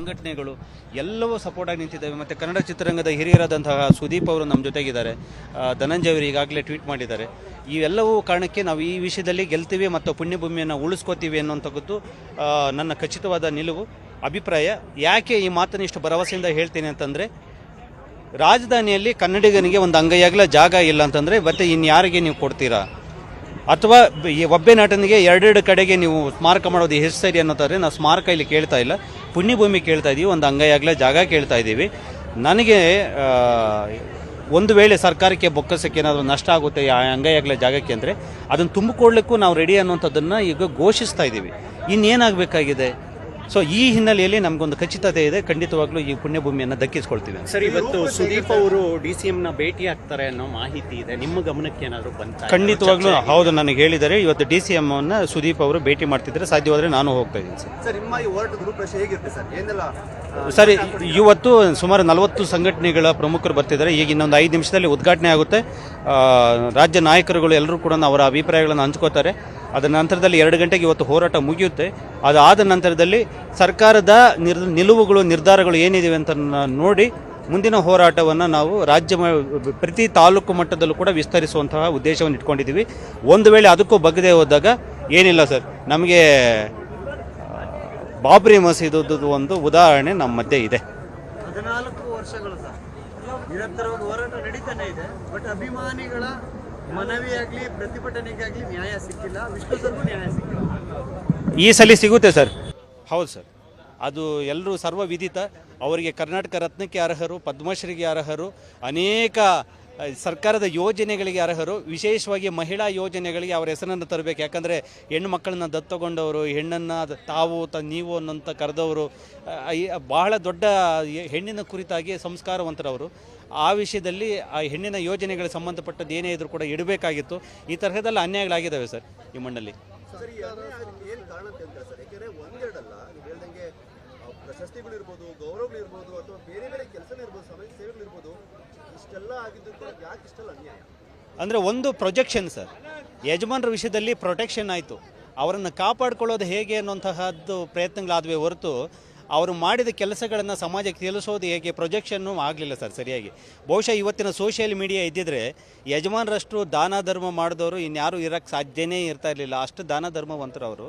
ಸಂಘಟನೆಗಳು ಎಲ್ಲವೂ ಸಪೋರ್ಟ್ ಆಗಿ ನಿಂತಿದ್ದಾವೆ. ಮತ್ತು ಕನ್ನಡ ಚಿತ್ರರಂಗದ ಹಿರಿಯರಾದಂತಹ ಸುದೀಪ್ ಅವರು ನಮ್ಮ ಜೊತೆಗಿದ್ದಾರೆ. ಧನಂಜಯ ಅವರು ಈಗಾಗಲೇ ಟ್ವೀಟ್ ಮಾಡಿದ್ದಾರೆ. ಇವೆಲ್ಲವೂ ಕಾರಣಕ್ಕೆ ನಾವು ಈ ವಿಷಯದಲ್ಲಿ ಗೆಲ್ತೀವಿ ಮತ್ತು ಪುಣ್ಯಭೂಮಿಯನ್ನು ಉಳಿಸ್ಕೋತೀವಿ ಅನ್ನುವಂಥದ್ದು ಆ, ನನ್ನ ಖಚಿತವಾದ ನಿಲುವು ಅಭಿಪ್ರಾಯ. ಯಾಕೆ ಈ ಮಾತನ್ನು ಇಷ್ಟು ಭರವಸೆಯಿಂದ ಹೇಳ್ತೀನಿ ಅಂತಂದರೆ ರಾಜಧಾನಿಯಲ್ಲಿ ಕನ್ನಡಿಗನಿಗೆ ಒಂದು ಅಂಗೈಯಾಗಲ ಜಾಗ ಇಲ್ಲ ಅಂತಂದರೆ ಮತ್ತೆ ಇನ್ಯಾರಿಗೆ ನೀವು ಕೊಡ್ತೀರಾ? ಅಥವಾ ಈ ಒಬ್ಬೆ ನಟನಿಗೆ ಎರಡೆರಡು ಕಡೆಗೆ ನೀವು ಸ್ಮಾರಕ ಮಾಡೋದು ಎಷ್ಟು ಸರಿ ಅನ್ನೋತಾರೆ ನಾವು ಸ್ಮಾರಕ ಇಲ್ಲಿ ಕೇಳ್ತಾ ಇಲ್ಲ. ಪುಣ್ಯಭೂಮಿ ಕೇಳ್ತಾ ಇದ್ದೀವಿ ಒಂದು ಅಂಗೈಯಾಗ್ಲೇ ಜಾಗ ಕೇಳ್ತಾ ಇದ್ದೀವಿ ನನಗೆ ಒಂದು ವೇಳೆ ಸರ್ಕಾರಕ್ಕೆ ಬೊಕ್ಕಸಕ್ಕೆ ಏನಾದರೂ ನಷ್ಟ ಆಗುತ್ತೆ, ಆ ಅಂಗೈಯಾಗಲೇ ಜಾಗಕ್ಕೆ ಅಂದರೆ, ಅದನ್ನು ತುಂಬಿಕೊಳ್ಳಿಕ್ಕೂ ನಾವು ರೆಡಿ ಅನ್ನುವಂಥದ್ದನ್ನು ಈಗ ಘೋಷಿಸ್ತಾ ಇದ್ದೀವಿ ಇನ್ನೇನಾಗಬೇಕಾಗಿದೆ? ಸೊ ಈ ಹಿನ್ನೆಲೆಯಲ್ಲಿ ನಮಗೊಂದು ಖಚಿತತೆ ಇದೆ. ಖಂಡಿತವಾಗ್ಲೂ ಈ ಪುಣ್ಯಭೂಮಿಯನ್ನು ದಕ್ಕಿಸ್ಕೊಳ್ತೀವಿ. ಸರ್ ಇವತ್ತು ಸುದೀಪ್ ಅವರು ಡಿ ಸಿ ಎಂನ ಭೇಟಿ ಆಗ್ತಾರೆ ಅನ್ನೋ ಮಾಹಿತಿ ಇದೆ. ನಿಮ್ಮ ಗಮನಕ್ಕೆ ಏನಾದರೂ ಬಂತ? ಖಂಡಿತವಾಗ್ಲೂ ಹೌದು ನನಗೆ ಹೇಳಿದರೆ ಇವತ್ತು ಡಿ ಸಿ ಎಂ ಅನ್ನ ಸುದೀಪ್ ಅವರು ಭೇಟಿ ಮಾಡ್ತಿದ್ರೆ ಸಾಧ್ಯವಾದರೆ ನಾನು ಹೋಗ್ತಾ ಇದ್ದೀನಿ ಸರ್. ಸರ್ ನಿಮ್ಮ ಈ ಹೇಗಿರುತ್ತೆ ಸರ್? ಏನೆಲ್ಲ ಸರ್ ಇವತ್ತು ಸುಮಾರು ನಲವತ್ತು ಸಂಘಟನೆಗಳ ಪ್ರಮುಖರು ಬರ್ತಿದ್ದಾರೆ. ಈಗ ಇನ್ನೊಂದು ಐದು ನಿಮಿಷದಲ್ಲಿ ಉದ್ಘಾಟನೆ ಆಗುತ್ತೆ. ಆ, ರಾಜ್ಯ ನಾಯಕರುಗಳು ಎಲ್ಲರೂ ಕೂಡ ಅವರ ಅಭಿಪ್ರಾಯಗಳನ್ನು ಹಂಚ್ಕೋತಾರೆ. ಅದರ ನಂತರದಲ್ಲಿ ಎರಡು ಗಂಟೆಗೆ ಇವತ್ತು ಹೋರಾಟ ಮುಗಿಯುತ್ತೆ. ಅದಾದ ನಂತರದಲ್ಲಿ ಸರ್ಕಾರದ ನಿರ್, ನಿಲುವುಗಳು, ನಿರ್ಧಾರಗಳು ಏನಿದೆ ಅಂತ ನೋಡಿ ಮುಂದಿನ ಹೋರಾಟವನ್ನು ನಾವು ರಾಜ್ಯ ಪ್ರತಿ ತಾಲೂಕು ಮಟ್ಟದಲ್ಲೂ ಕೂಡ ವಿಸ್ತರಿಸುವಂತಹ ಉದ್ದೇಶವನ್ನು ಇಟ್ಕೊಂಡಿದ್ದೀವಿ. ಒಂದು ವೇಳೆ ಅದಕ್ಕೂ ಬಗ್ಗದೆ ಹೋದಾಗ ಏನಿಲ್ಲ ಸರ್. ನಮಗೆ ಬಾಬ್ರಿ ಮಸೀದದ್ದು ಒಂದು ಉದಾಹರಣೆ ನಮ್ಮ ಮಧ್ಯೆ ಇದೆ. ಹದಿನಾಲ್ಕು ವರ್ಷಗಳು ನಿರಂತರವಾಗಿ ಹೋರಾಟ ನಡೀತಾನೆ ಇದೆ. ಬಟ್ ಅಭಿಮಾನಿಗಳ ಮನವಿಯಾಗ್ಲಿ, ಪ್ರತಿಭಟನೆಗಾಗಲಿ ನ್ಯಾಯ ಸಿಕ್ಕಿಲ್ಲ ವಿಷ್ಣು ನ್ಯಾಯ ಸಿಕ್ಕಿಲ್ಲ. ಈ ಸಲ ಸಿಗುತ್ತೆ ಸರ್. ಹೌದು ಸರ್. ಅದು ಎಲ್ಲರೂ ಸರ್ವ ವಿಧಿತ ಅವರಿಗೆ ಕರ್ನಾಟಕ ರತ್ನಕ್ಕೆ ಅರ್ಹರು, ಪದ್ಮಶ್ರೀಗೆ ಅರ್ಹರು, ಅನೇಕ ಸರ್ಕಾರದ ಯೋಜನೆಗಳಿಗೆ ಅರ್ಹರು, ವಿಶೇಷವಾಗಿ ಮಹಿಳಾ ಯೋಜನೆಗಳಿಗೆ ಅವರ ಹೆಸರನ್ನು ತರಬೇಕು. ಯಾಕಂದರೆ ಹೆಣ್ಣು ಮಕ್ಕಳನ್ನ ದತ್ತಗೊಂಡವರು ಹೆಣ್ಣನ್ನು ತಾವು ತ, ನೀವು ಅನ್ನೋಂಥ ಕರೆದವರು ಬಹಳ ದೊಡ್ಡ ಹೆಣ್ಣಿನ ಕುರಿತಾಗಿ ಸಂಸ್ಕಾರವಂತರವರು. ಆ ವಿಷಯದಲ್ಲಿ ಆ ಹೆಣ್ಣಿನ ಯೋಜನೆಗಳಿಗೆ ಸಂಬಂಧಪಟ್ಟದ್ದು ಏನೇ ಇದ್ರೂ ಕೂಡ ಇಡಬೇಕಾಗಿತ್ತು. ಈ ತರಹದಲ್ಲ ಅನ್ಯಾಯಗಳಾಗಿದ್ದಾವೆ ಸರ್, ಈ ಮಣ್ಣಲ್ಲಿ. ಪ್ರಶಸ್ತಿಗಳಿರ್ಬೋದು, ಗೌರವಗಳಿರ್ಬೋದು ಅಥವಾ ಬೇರೆ ಬೇರೆ ಕೆಲಸಗಳಿರ್ಬೋದು ಸಮಾಜ ಸೇವೆಗಳಿರ್ಬೋದು, ಇಷ್ಟೆಲ್ಲ ಆಗಿದ್ದು ಕೂಡ ಯಾಕೆ ಇಷ್ಟೆಲ್ಲ ಅನ್ಯಾಯ? ಅಂದರೆ ಒಂದು ಪ್ರೊಜೆಕ್ಷನ್ ಸರ್ ಯಜಮಾನರ ವಿಷಯದಲ್ಲಿ ಪ್ರೊಟೆಕ್ಷನ್ ಆಯಿತು. ಅವರನ್ನು ಕಾಪಾಡ್ಕೊಳ್ಳೋದು ಹೇಗೆ ಅನ್ನುವಂತಹದ್ದು ಪ್ರಯತ್ನಗಳಾದವೇ ಹೊರತು ಅವರು ಮಾಡಿದ ಕೆಲಸಗಳನ್ನು ಸಮಾಜಕ್ಕೆ ತಿಳಿಸೋದು ಹೇಗೆ ಪ್ರೊಜೆಕ್ಷನ್ನು ಆಗಲಿಲ್ಲ ಸರ್ ಸರಿಯಾಗಿ. ಬಹುಶಃ ಇವತ್ತಿನ ಸೋಷಿಯಲ್ ಮೀಡಿಯಾ ಇದ್ದಿದ್ರೆ ಯಜಮಾನರಷ್ಟು ದಾನ ಧರ್ಮ ಮಾಡಿದವರು ಇನ್ಯಾರೂ ಇರೋಕ್ಕೆ ಸಾಧ್ಯನೇ ಇರ್ತಾ ಇರಲಿಲ್ಲ. ಅಷ್ಟು ದಾನ ಧರ್ಮವಂತರು ಅವರು